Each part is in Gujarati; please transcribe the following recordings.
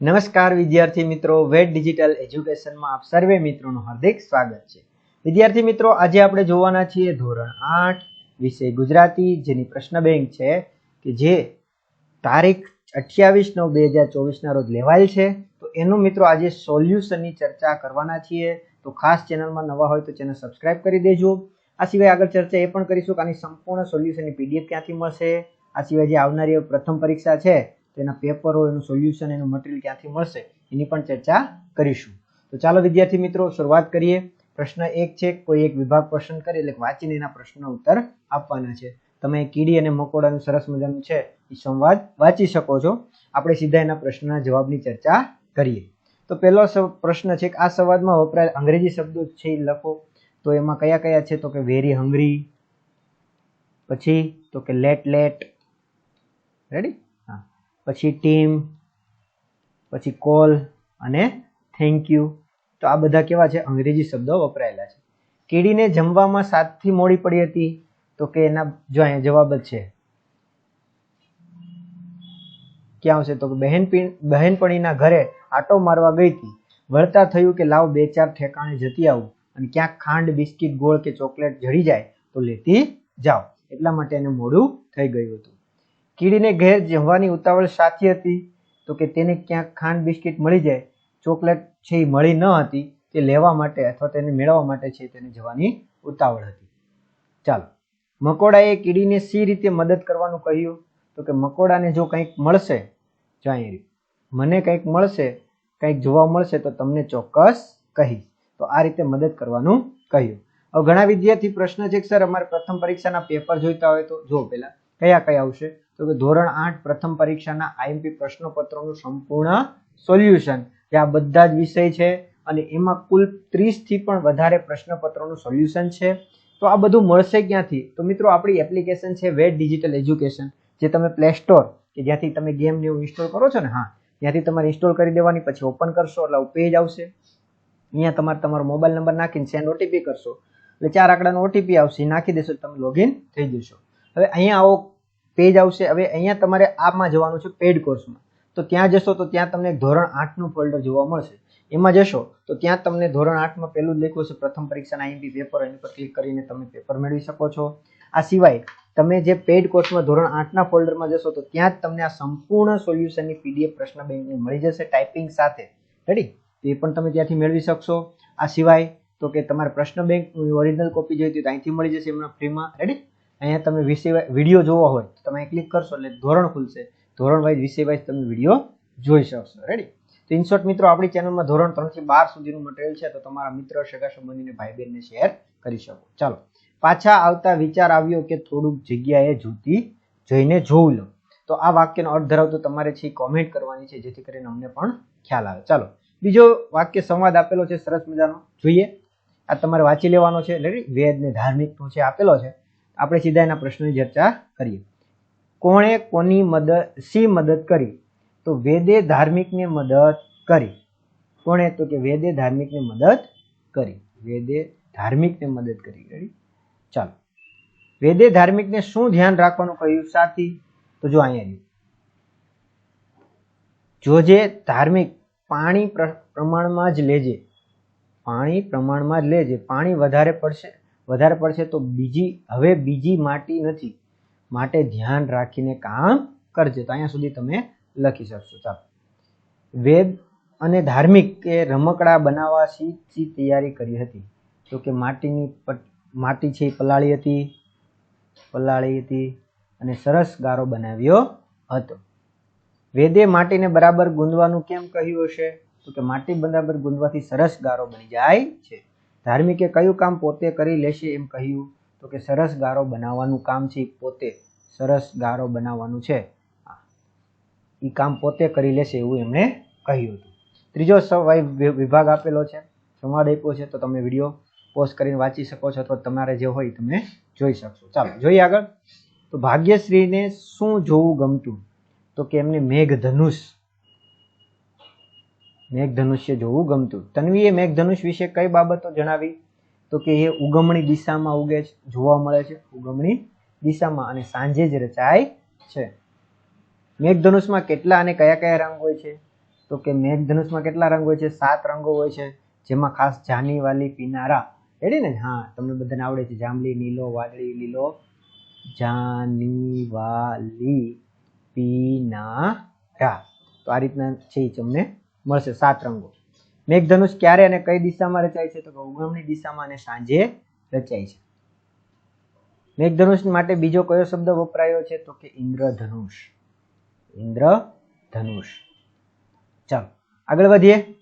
નમસ્કાર વિદ્યાર્થી મિત્રો વેટ ડિજિટલ એજ્યુકેશનમાં આપ સર્વે મિત્રોનું હાર્દિક સ્વાગત છે. વિદ્યાર્થી મિત્રો, આજે આપણે જોવાના છીએ ધોરણ આઠ વિષય ગુજરાતી, જેની પ્રશ્ન બેંક છે કે જે તારીખ અઠ્યાવીસ નવ બે હજાર ચોવીસના રોજ લેવાયેલ છે. તો એનું મિત્રો આજે સોલ્યુશનની ચર્ચા કરવાના છીએ. તો ખાસ ચેનલમાં નવા હોય તો ચેનલ સબસ્ક્રાઇબ કરી દેજો. આ સિવાય આગળ ચર્ચા એ પણ કરીશું કે આની સંપૂર્ણ સોલ્યુશનની પીડીએફ ક્યાંથી મળશે. આ સિવાય જે આવનારી પ્રથમ પરીક્ષા છે તેના પેપરો એનું સોલ્યુશન એનું મટીરિયલ ક્યાંથી મળશે, એની પણ ચર્ચા કરીશું. તો ચાલો વિદ્યાર્થી મિત્રો, શરૂઆત કરીએ. પ્રશ્ન એક છે, કોઈ એક વિભાગ પસંદ કરી એટલે વાંચીને એના પ્રશ્નનો ઉત્તર આપવાના છે. તમે કીડી અને મકોડાનું સરસ મજાનું છે, એ સંવાદ વાંચી શકો છો. આપણે સીધા એના પ્રશ્નના જવાબની ચર્ચા કરીએ. તો પહેલો પ્રશ્ન છે કે આ સંવાદમાં વપરાયેલ અંગ્રેજી શબ્દો છે, એ લખો. તો એમાં કયા કયા છે? તો કે વેરી હંગ્રી પછી તો કે લેટ લેટ રેડી પછી ટીમ પછી કોલ અને થેન્ક યુ તો આ બધા કેવા છે? અંગ્રેજી શબ્દો વપરાયેલા છે. કીડીને જમવામાં સાતથી મોડી પડી હતી, તો કે એના જો અહીંયા જવાબ જ છે. ક્યાં આવશે? તો કે બહેનપી બહેનપણીના ઘરે આટો મારવા ગઈ હતી. વળતા થયું કે લાવ બે ચાર ઠેકાણે જતી આવું અને ક્યાંક ખાંડ, બિસ્કિટ, ગોળ કે ચોકલેટ જડી જાય તો લેતી જાઓ. એટલા માટે એને મોડું થઈ ગયું હતું. કીડીને ઘેર જમવાની ઉતાવળ સાચી હતી તો કે તેને ક્યાંક ખાંડ બિસ્કિટ મળી જાય, ચોકલેટ છે એ મળી ન હતી, તે લેવા માટે અથવા તેને મેળવવા માટે છે તેને જવાની ઉતાવળ હતી. ચાલો, મકોડાએ કીડીને સી રીતે મદદ કરવાનું કહ્યું તો કે મકોડાને જો કંઈક મળશે જો અહીં મને કંઈક મળશે, કંઈક જોવા મળશે તો તમને ચોક્કસ કહીશ. તો આ રીતે મદદ કરવાનું કહ્યું. હવે ઘણા વિદ્યાર્થી પ્રશ્ન છે કે, સર, અમારે પ્રથમ પરીક્ષાના પેપર જોઈતા હોય તો જો પહેલાં, કયા કયા આવશે? તો કે ધોરણ આઠ પ્રથમ પરીક્ષાના આઈએમપી પ્રશ્નપત્રોનું સંપૂર્ણ સોલ્યુશન. જે આ બધા જ વિષય છે અને એમાં કુલ ત્રીસથી પણ વધારે પ્રશ્નપત્રોનું સોલ્યુશન છે. તો આ બધું મળશે ક્યાંથી? તો મિત્રો, આપણી એપ્લિકેશન છે વેટ ડિજિટલ એજ્યુકેશન, જે તમે પ્લે સ્ટોર, કે જ્યાંથી તમે ગેમ ને એવું ઇન્સ્ટોલ કરો છો ને, હા, ત્યાંથી તમારે ઇન્સ્ટોલ કરી દેવાની, પછી ઓપન કરશો, એટલે પેજ આવશે. અહીંયા તમારે તમારો મોબાઈલ નંબર નાખીને સેન્ડ ઓટીપી કરશો. એટલે ચાર આંકડાનો ઓટીપી આવશે નાખી દેશો તમે લોગિન થઈ જશો. હવે અહીંયા આવો પેજ આવશે. હવે અહીંયા તમારે આમાં જવાનું છે પેડ કોર્સમાં. તો ત્યાં જશો તો ત્યાં તમને ધોરણ આઠનું ફોલ્ડર જોવા મળશે. એમાં જશો તો ત્યાં તમને ધોરણ આઠમાં પહેલું જ લખ્યું છે પ્રથમ પરીક્ષાના આઈએમપી પેપર એની પર ક્લિક કરીને તમે પેપર મેળવી શકો છો. આ સિવાય તમે જે પેડ કોર્સમાં ધોરણ આઠના ફોલ્ડરમાં જશો તો ત્યાં જ તમને આ સંપૂર્ણ સોલ્યુશનની પીડીએફ પ્રશ્ન બેંકની મળી જશે ટાઈપિંગ સાથે. રેડી તે પણ તમે ત્યાંથી મેળવી શકશો. આ સિવાય તો કે તમારે પ્રશ્ન બેંકની ઓરિજિનલ કોપી જોઈતી તો અહીંથી મળી જશે એમના ફ્રીમાં રેડી અહીંયા તમે વિષય વીડિયો જોવો હોય તો તમે ક્લિક કરશો એટલે ધોરણ ખુલશે. ધોરણ વાઇઝ, વિષય વાઇઝ તમે વીડિયો જોઈ શકશો. રેડી તો ઇનશોર્ટ મિત્રો, આપણી ચેનલમાં ધોરણ ત્રણથી બાર સુધીનું મટીરિયલ છે તો તમારા મિત્ર, સગા સંબંધીને ભાઈ બહેનને શેર કરી શકો. ચાલો, પાછા આવતા વિચાર આવ્યો કે થોડુંક જગ્યાએ જૂતી જઈને જોઉં લો તો આ વાક્યનો અર્થ ધરાવતો તમારે છે કોમેન્ટ કરવાની છે, જેથી કરીને અમને પણ ખ્યાલ આવે. ચાલો, બીજો વાક્ય સંવાદ આપેલો છે, સરસ મજાનો. જોઈએ. આ તમારે વાંચી લેવાનો છે. રેડી વેદ ને ધાર્મિકનું છે આપેલો છે આપણે સીધા એના પ્રશ્નની ચર્ચા કરીએ. કોણે કોની મદદ, શી મદદ કરી? તો વેદે ધાર્મિકને મદદ કરી. કોણે? તો કે વેદે ધાર્મિકને મદદ કરી. વેદે ધાર્મિકને મદદ કરી. રેડી ચાલો. વેદે ધાર્મિકને શું ધ્યાન રાખવાનું કહ્યું સાથી? તો જો અહીંયા રહ્યું. જોજે ધાર્મિક પાણી પ્રમાણમાં જ લેજે. પાણી પ્રમાણમાં જ લેજે. પાણી વધારે પડશે. વધારે પડશે તો બીજી, હવે બીજી માટી નથી. માટે ધ્યાન રાખીને કામ કરજે. તો અહીંયા સુધી તમે લખી શકશો. ચાલો. વેદ અને ધાર્મિક એ રમકડા બનાવવા શી તૈયારી કરી હતી. તો કે માટીની માટી છે એ પલાળી હતી પલાળી હતી અને સરસ ગારો બનાવ્યો હતો. વેદે માટીને બરાબર ગુંદવાનું કેમ કહ્યું હશે? તો કે માટી બરાબર ગુંદવાથી સરસ ગારો બની જાય છે. ધાર્મિકે કયું કામ પોતે કરી લેશે એમ કહ્યું તો કે સરસ ગારો બનાવવાનું કામ છે પોતે સરસ ગારો બનાવવાનું છે. એ કામ પોતે કરી લેશે એવું એમણે કહ્યું હતું. ત્રીજો સવાય વિભાગ આપેલો છે. સંવાદ આપ્યો છે તો તમે વીડિયો પોસ્ટ કરીને વાંચી શકો છો અથવા તમારે જે હોય તમે જોઈ શકશો. ચાલો, જોઈએ આગળ. તો ભાગ્યશ્રીને શું જોવું ગમતું? તો કે એમને મેઘધનુષ મેઘધનુષ્ય જોવું ગમતું. તન્વીએ મેઘધનુષ વિશે કઈ બાબતો જણાવી? તો કે એ ઉગમણી દિશામાં ઉગે છે, જોવા મળે છે. ઉગમણી દિશામાં અને સાંજે જ રચાય છે. મેઘધનુષમાં કેટલા અને કયા કયા રંગ હોય છે? તો કે મેઘધનુષમાં કેટલા રંગ હોય છે? સાત રંગો હોય છે, જેમાં ખાસ જાની વાલી પીનારા. રેડી ને? હા, તમને બધાને આવડે છે. જાંબલી, લીલો, વાદળી, લીલો. જાની વાલી પીનારા. તો આ રીતના છે એ તમને મળશે સાત રંગો. મેઘધનુષ ક્યારે અને કઈ દિશામાં રચાય છે? તો કે ઉગમની દિશામાં અને સાંજે રચાય છે. મેઘધનુષ માટે બીજો કયો શબ્દ વપરાયો છે? તો કે ઇન્દ્રધનુષ. ઇન્દ્રધનુષ. ચાલો, આગળ વધીએ.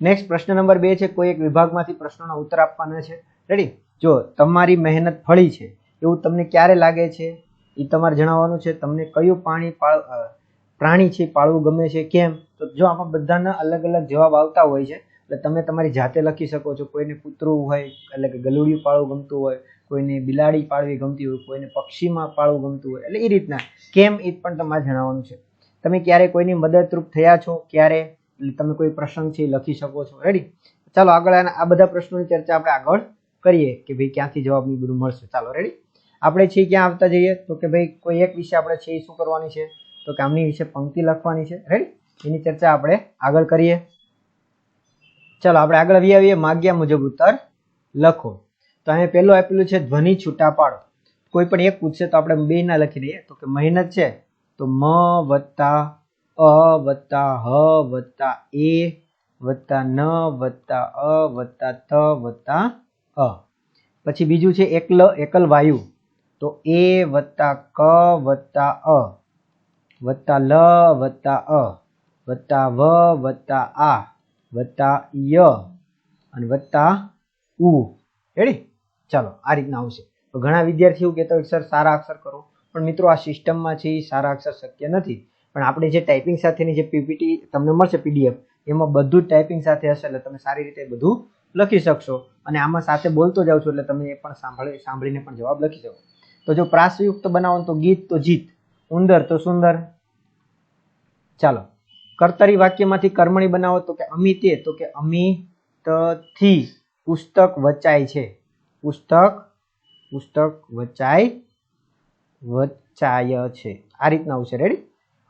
નેક્સ્ટ પ્રશ્ન નંબર બે છે. કોઈ એક વિભાગમાંથી પ્રશ્નોના ઉત્તર આપવાના છે? રેડી જો તમારી મહેનત ફળી છે, એવું તમને ક્યારે લાગે છે? એ તમારે જણાવવાનું છે, તમને કયું પાણી પ્રાણી છે, પાળવું ગમે છે, કેમ? તો જો આમાં બધાના અલગ અલગ જવાબ આવતા હોય છે, એટલે તમે તમારી જાતે લખી શકો છો. કોઈને કૂતરું હોય, એટલે કે ગલુડિયું પાળવું ગમતું હોય, કોઈને બિલાડી પાળવી ગમતી હોય, કોઈને પક્ષીમાં પાળવું ગમતું હોય, એટલે એ રીતના. કેમ એ પણ તમારે જણાવવાનું છે. તમે ક્યારે કોઈની મદદરૂપ થયા છો, ક્યારે? એટલે તમે કોઈ પ્રસંગ છે લખી શકો છો. રેડી ચાલો આગળ આ બધા પ્રશ્નોની ચર્ચા આપણે આગળ કરીએ કે ભાઈ ક્યાંથી જવાબની બધું મળશે. ચાલો રેડી આપણે છે ક્યાં આવતા જઈએ? તો કે ભાઈ કોઈ એક વિશે આપણે છે શું કરવાની છે? તો કે આમની વિશે પંક્તિ લખવાની છે. રેડી એની ચર્ચા આપણે આગળ કરીએ. ચાલો, આપણે આગળ આવી આવીએ. માગ્યા મુજબ ઉત્તર લખો. તો અહીંયા પેલું આપેલું છે, ધ્વનિ છૂટા પાડો કોઈ પણ એક પૂછશે તો આપણે બે ના લખી દઈએ. તો કે મહેનત છે. તો મ વત્તા અ વત્તા હ વત્તા એ વત્તા ન વત્તા અ વત્તા ત વત્તા અ. પછી બીજું છે, એકલ એકલ વાયુ. તો એ વત્તા ક વત્તા અ. વત્તા લ વત્તા અ. વત્તા વ વત્તા આ, વત્તા ય અને વત્તા ઉ. રેડી ચાલો, આ રીતના આવશે. તો ઘણા વિદ્યાર્થીઓ કહેતા હોય, સર, સારા અક્ષર કરો. પણ મિત્રો, આ સિસ્ટમમાં છે સારા અક્ષર શક્ય નથી. પણ આપણે જે ટાઈપિંગ સાથેની જે પીપીટી તમને મળશે પીડીએફ, એમાં બધું ટાઈપિંગ સાથે હશે એટલે તમે સારી રીતે બધું લખી શકશો. અને આમાં સાથે બોલતો જાવ છો એટલે તમે એ પણ સાંભળી, સાંભળીને પણ જવાબ લખી શકો. તો જો પ્રાસયુક્ત બનાવો તો ગીત તો જીત, ઉંદર તો સુંદર. ચાલો. કર્તરી વાક્યમાંથી કર્મણી બનાવો તો કે અમિતે તો કે અમિતથી પુસ્તક વચાય છે. પુસ્તક પુસ્તક વચાય વચાય છે. આ રીતના આવશે. રેડી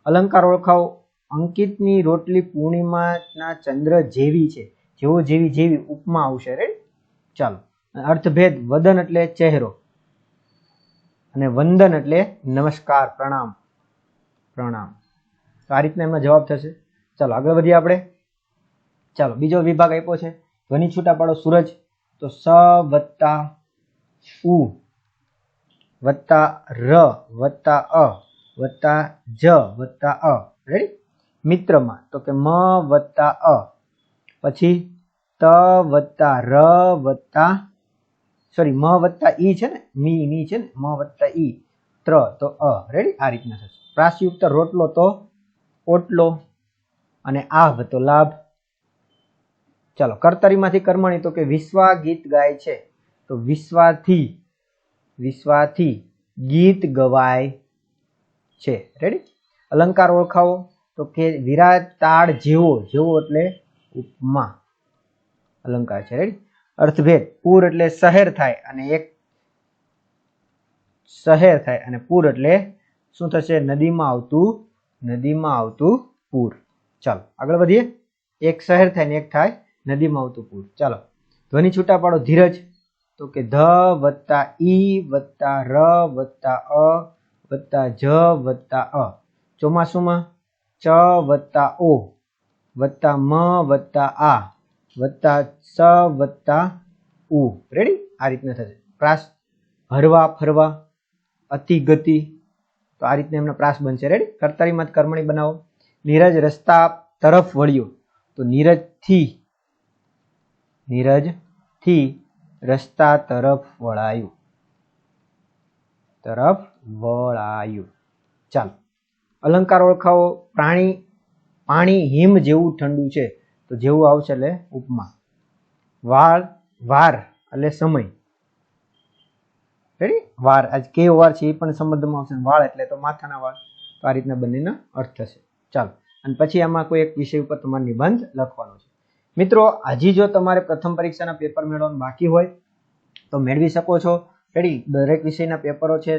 અલંકાર ઓળખાવો. અંકિતની રોટલી પૂર્ણિમાના ચંદ્ર જેવી છે. જેવો જેવી જેવી ઉપમા આવશે. રેડી ચાલો. અર્થભેદ, વદન એટલે ચહેરો. અને વંદન એટલે નમસ્કાર, પ્રણામ. પ્રણામ. આ રીતના એમનો જવાબ થશે. ચાલો, આગળ વધીએ આપણે. ચાલો, બીજો વિભાગ આપ્યો છે. ધ્વનિ છૂટા પાડો સૂરજ. તો સ વત્તા ઉ વત્તા ર વત્તા અ વત્તા જ વત્તા અ. રેડી મિત્રમાં. તો કે મ વત્તા અ. પછી ત વત્તા ર વત્તા સોરી મ વત્તા ઈ છે ને? મી મી છે ને? મ વત્તા ઈ. ત્ર, તો અ. રેડી આ રીતના થશે. પ્રાસયુક્ત રોટલો તો ઓટલો અને આભ તો લાભ. ચાલો, કર્તરીમાંથી કર્મણી તો કે વિશ્વા ગીત ગાય છે. તો વિશ્વાથી વિશ્વાથી ગીત ગવાય છે. રેડી અલંકાર ઓળખાવો તો કે વિરાટ તાળ જેવો જેવો એટલે ઉપમા. અલંકાર છે. રેડી અર્થભેદ. પૂર એટલે શહેર થાય અને એક શહેર થાય અને પૂર એટલે શું થશે? નદીમાં આવતું નદીમાં આવતું પૂર. ચાલો, આગળ વધીએ. એક શહેર થાય ને એક થાય, નદીમાં આવતું પૂર. ચાલો, ધ્વનિ છૂટા પાડો, ધીરજ. તો કે ધ વત્તા ઈ વત્તા ર વત્તા અ વત્તા જ વત્તા અ. ચોમાસુમાં ચ વત્તા ઓ વત્તા મ વત્તા આ વત્તા સ વત્તા ઉ. રેડી આ રીતના થશે. પ્રાસ, હરવા ફરવા અતિ ગતિ તો આ રીતના એમનો પ્રાસ બનશે. રેડી કર્તારીમાં કર્મણી બનાવો. નીરજ રસ્તા તરફ વળ્યો. તો નીરજથી નીરજથી રસ્તા તરફ વળાયું. તરફ વળાયું. ચાલો. અલંકાર ઓળખાવો. પ્રાણી, પાણી, હિમ જેવું ઠંડુ છે. તો જેવું આવશે એટલે ઉપમા. વાળ, વાર એટલે સમય. રેડી વાર. આજ કેવો વાર છે એ પણ સંબંધમાં આવશે. વાળ એટલે તો માથાના વાળ તો આ રીતના બંનેના અર્થ થશે. ચાલો. અને પછી આમાં કોઈ એક વિષય ઉપર તમારે નિબંધ લખવાનો છે. મિત્રો, હજી જો તમારે પ્રથમ પરીક્ષાના પેપર મેળવવાનું બાકી હોય, તો મેળવી શકો છો. રેડી દરેક વિષયના પેપરો છે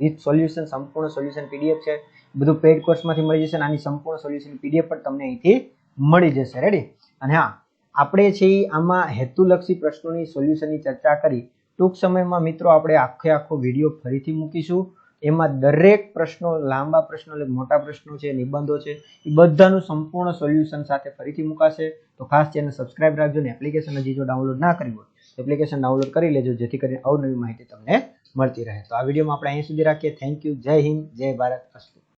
વિથ સોલ્યુશન, સંપૂર્ણ સોલ્યુશન પીડીએફ છે. બધું પેઇડ કોર્સમાંથી મળી જશે અને આની સંપૂર્ણ સોલ્યુશન પીડીએફ પણ તમને અહીંથી મળી જશે. રેડી અને હા, આપણે છે આમાં હેતુલક્ષી પ્રશ્નોની, સોલ્યુશનની ચર્ચા કરી ટૂંક સમયમાં મિત્રો આપણે આખે આખો વીડિયો ફરીથી મૂકીશું. એમાં દરેક પ્રશ્નો, લાંબા પ્રશ્નો એટલે મોટા પ્રશ્નો છે, નિબંધો છે, એ બધાનું સંપૂર્ણ સોલ્યુશન સાથે ફરીથી મુકાશે. તો ખાસ ચેનલ સબસ્ક્રાઇબ રાખજો ને એપ્લિકેશન હજી જો ડાઉનલોડ ના કરી હોય એપ્લિકેશન ડાઉનલોડ કરી લેજો, જેથી કરીને અવનવી માહિતી તમને મળતી રહે. તો આ વિડીયોમાં આપણે અહીં સુધી રાખીએ. થેન્ક યુ જય હિન્દ. જય ભારત. અસ્તુ.